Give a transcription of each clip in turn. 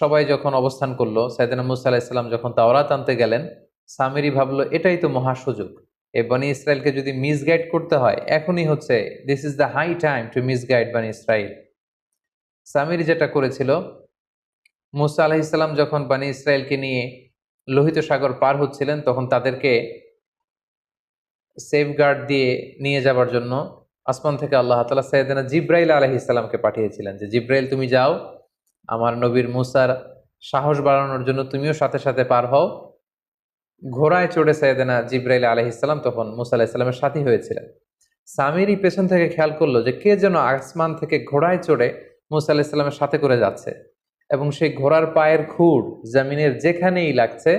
সবাই যখন অবস্থান করল সাইদানা মুসা আলাহিসাল্লাম যখন তাওরাত আনতে গেলেন, সামিরি ভাবলো, এটাই তো মহা সুযোগ। এই বানি ইসরায়েলকে যদি মিসগাইড করতে হয়, এখনই হচ্ছে this is the high time to misguide বানি ইসরায়েল। সামিরি যেটা করেছিল, মুসা আলাহিসাল্লাম যখন বানি ইসরায়েলকে নিয়ে লোহিত সাগর পার হচ্ছিলেন, তখন তাদেরকে সেফগার্ড দিয়ে নিয়ে যাবার জন্য আসমান থেকে আল্লাহ তালা সৈয়দনা জিব্রাইল আলহি ইসলামকে পাঠিয়েছিলেন যে, জিব্রাইল, তুমি যাও আমার নবীর মুসার সাহস বাড়ানোর জন্য তুমিও সাথে সাথে পার হও। ঘোড়ায় চড়ে সৈয়দনা জিব্রাইল আলহি ইসলাম তখন মুসা আলাহ সাথী হয়েছিলেন। সামিরি পেছন থেকে খেয়াল করল যে কে যেন আসমান থেকে ঘোড়ায় চড়ে মুসা আলাহ ইসলামের সাথে করে যাচ্ছে এবং সেই ঘোড়ার পায়ের খুঁড় জামিনের যেখানেই লাগছে,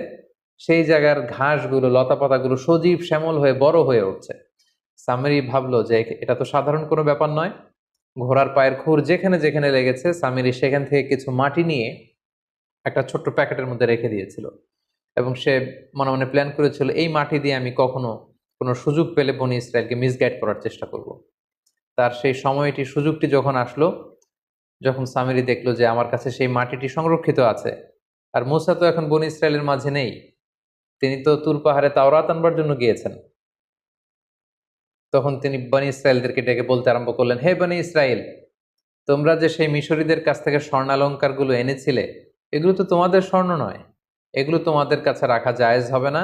সেই জায়গার ঘাসগুলো, লতাপাতাগুলো সজীব শ্যামল হয়ে বড় হয়ে উঠছে। সামিরি ভাবলো যে এটা তো সাধারণ কোনো ব্যাপার নয়। ঘোড়ার পায়ের খুর যেখানে যেখানে লেগেছে, সামিরি সেখান থেকে কিছু মাটি নিয়ে একটা ছোট্ট প্যাকেটের মধ্যে রেখে দিয়েছিল এবং সে মনে মনে প্ল্যান করেছিল, এই মাটি দিয়ে আমি কখনো কোনো সুযোগ পেলে বনি ইসরায়েলকে মিসগাইড করার চেষ্টা করব। তার সেই সময়টি, সুযোগটি যখন আসলো, যখন সামিরি দেখল যে আমার কাছে সেই মাটিটি সংরক্ষিত আছে, আর মুসা তো এখন বনি ইসরায়েলের মাঝে নেই, তিনি তো তুর পাহাড়ে তাওরাত আনবার জন্য গিয়েছেন তখন তিনি বনি ইসরায়েলদেরকে ডেকে বলতে আরম্ভ করলেন, হে বনি ইসরায়েল তোমরা যে সেই মিশরীদের কাছ থেকে স্বর্ণালঙ্কারগুলো এনেছিলে, এগুলো তো তোমাদের স্বর্ণ নয়। এগুলো তোমাদের কাছে রাখা জায়েজ হবে না।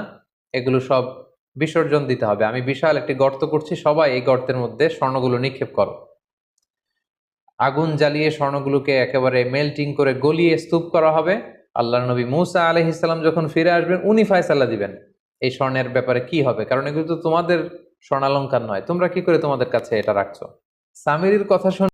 এগুলো সব বিসর্জন দিতে হবে। আমি বিশাল একটি গর্ত করছি, সবাই এই গর্তের মধ্যে স্বর্ণগুলো নিক্ষেপ করো। আগুন জ্বালিয়ে স্বর্ণগুলোকে একেবারে মেল্টিং করে গলিয়ে স্তূপ করা হবে। আল্লাহ নবী মুসা আলহ ইসলাম যখন ফিরে আসবেন, উনি ফায়সাল্লাহ দিবেন। এই স্বর্ণের ব্যাপারে কি হবে? কারণ এগুলো তো তোমাদের স্বর্ণালঙ্কার নয়। তোমরা কি করে তোমাদের কাছে এটা রাখছো? সামিরির কথা শুনে